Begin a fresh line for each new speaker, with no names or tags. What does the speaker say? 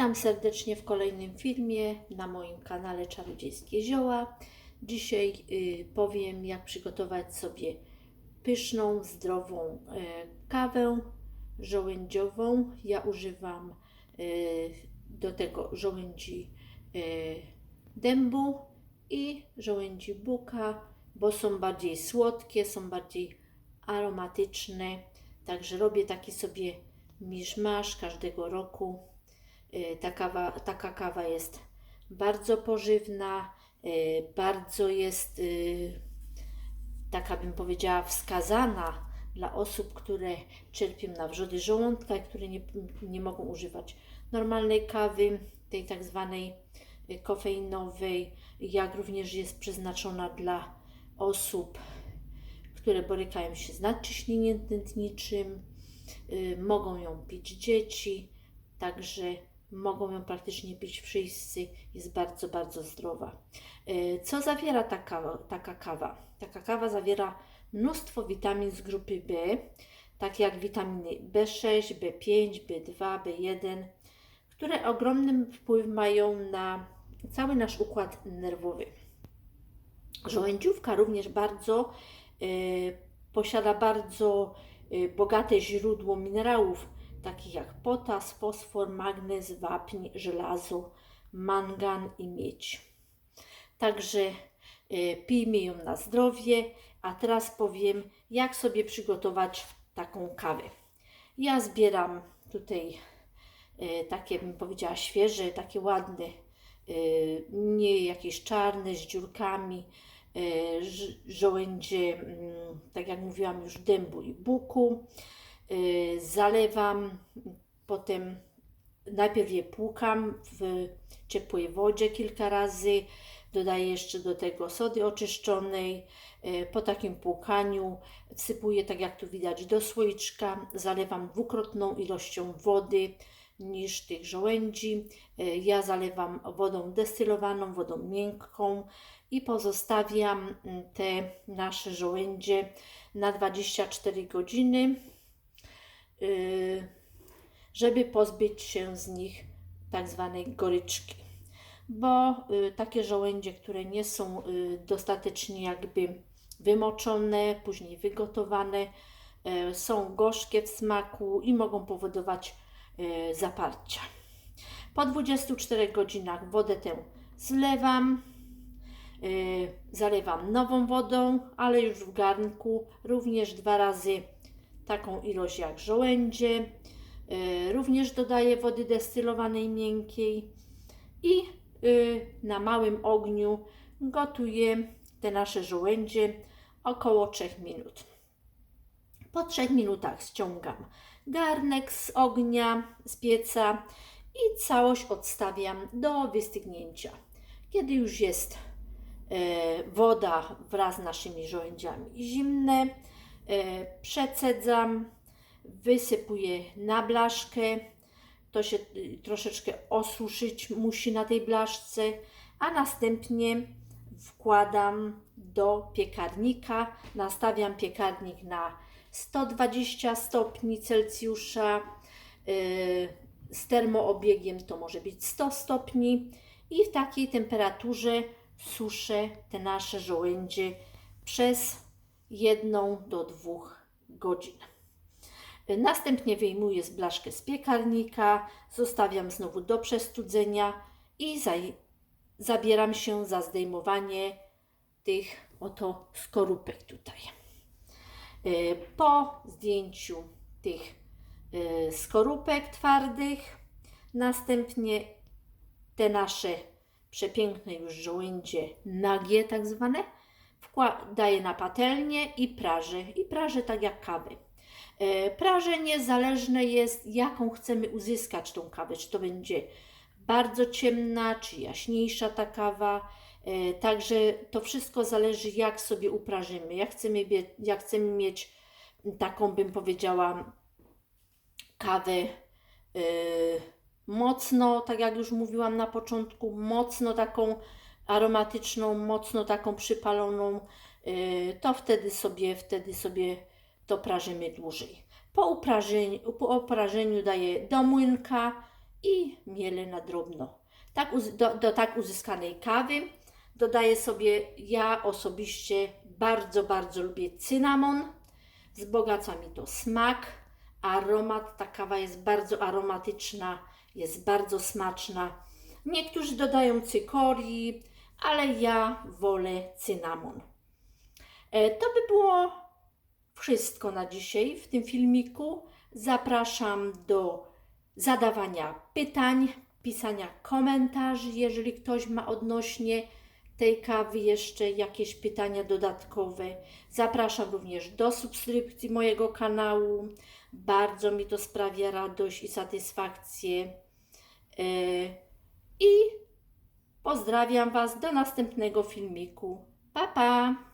Witam serdecznie w kolejnym filmie na moim kanale Czarodziejskie Zioła. Dzisiaj y, powiem, jak przygotować sobie pyszną, zdrową y, kawę żołędziową. Ja używam y, do tego żołędzi dębu i żołędzi buka, bo są bardziej słodkie, są bardziej aromatyczne. Także robię taki sobie miszmasz każdego roku. Y, Ta kawa, taka kawa jest bardzo pożywna, y, bardzo jest y, taka bym powiedziała wskazana dla osób, które cierpią na wrzody żołądka i które nie, nie mogą używać normalnej kawy, tej tak zwanej kofeinowej, jak również jest przeznaczona dla osób, które borykają się z nadciśnieniem tętniczym, mogą ją pić dzieci, także mogą ją praktycznie pić wszyscy, jest bardzo, bardzo zdrowa. Y, Co zawiera taka, taka kawa? Taka kawa zawiera mnóstwo witamin z grupy B, takie jak witaminy B6, B5, B2, B1, które ogromny wpływ mają na cały nasz układ nerwowy. Żołędziówka również bardzo y, posiada bardzo y, bogate źródło minerałów, takich jak potas, fosfor, magnez, wapń, żelazo, mangan i miedź. Także y, pijmy ją na zdrowie, a teraz powiem, jak sobie przygotować taką kawę. Ja zbieram tutaj y, takie, bym powiedziała, świeże, takie ładne, y, nie jakieś czarne z dziurkami, żołędzie, mm, tak jak mówiłam już, dębu i buku. Y, Zalewam, potem najpierw je płukam w ciepłej wodzie kilka razy, dodaję jeszcze do tego sody oczyszczonej. Y, Po takim płukaniu wsypuję, tak jak tu widać, do słoiczka, zalewam dwukrotną ilością wody niż tych żołędzi. Y, Ja zalewam wodą destylowaną, wodą miękką i pozostawiam mm, te nasze żołędzie na 24 godziny żeby pozbyć się z nich tak zwanej goryczki. Bo y, takie żołędzie, które nie są y, dostatecznie jakby wymoczone, później wygotowane, y, są gorzkie w smaku i mogą powodować y, zaparcia. Po 24 godzinach wodę tę zlewam, y, zalewam nową wodą, ale już w garnku, również dwa razy taką ilość jak żołędzie. Y, Również dodaję wody destylowanej miękkiej i y, na małym ogniu gotuję te nasze żołędzie około 3 minut. Po 3 minutach ściągam garnek z ognia, z pieca i całość odstawiam do wystygnięcia. Kiedy już jest e, woda wraz z naszymi żołędziami zimne, e, przecedzam, wysypuję na blaszkę. To się y, troszeczkę osuszyć musi na tej blaszce, a następnie wkładam do piekarnika. Nastawiam piekarnik na 120 stopni Celsjusza. y, Z termoobiegiem to może być 100 stopni i w takiej temperaturze suszę te nasze żołędzie przez jedną do dwóch godzin. Następnie wyjmuję blaszkę z piekarnika, zostawiam znowu do przestudzenia i zabieram się za zdejmowanie tych oto skorupek tutaj. Y, Po zdjęciu tych y, skorupek twardych, następnie te nasze przepiękne już żołędzie nagie, tak zwane, daję na patelnię i prażę. I prażę tak jak kawy. E, Prażenie zależne jest, jaką chcemy uzyskać tą kawę. Czy to będzie bardzo ciemna, czy jaśniejsza ta kawa. E, Także to wszystko zależy, jak sobie uprażymy. Jak chcemy, jak chcemy mieć taką, bym powiedziała, kawę e, mocno, tak jak już mówiłam na początku, mocno taką aromatyczną, mocno taką przypaloną, e, to wtedy sobie, wtedy sobie to prażymy dłużej. Po uprażeniu, po uprażeniu daję do młynka i mielę na drobno. Tak, do, do tak uzyskanej kawy dodaję sobie, ja osobiście bardzo, bardzo lubię cynamon. Wzbogaca mi to smak, aromat. Ta kawa jest bardzo aromatyczna, jest bardzo smaczna. Niektórzy dodają cykorii, ale ja wolę cynamon. E, To by było wszystko na dzisiaj w tym filmiku. Zapraszam do zadawania pytań, pisania komentarzy, jeżeli ktoś ma odnośnie tej kawy jeszcze jakieś pytania dodatkowe. Zapraszam również do subskrypcji mojego kanału. Bardzo mi to sprawia radość i satysfakcję. E, I pozdrawiam Was do następnego filmiku. Pa, pa!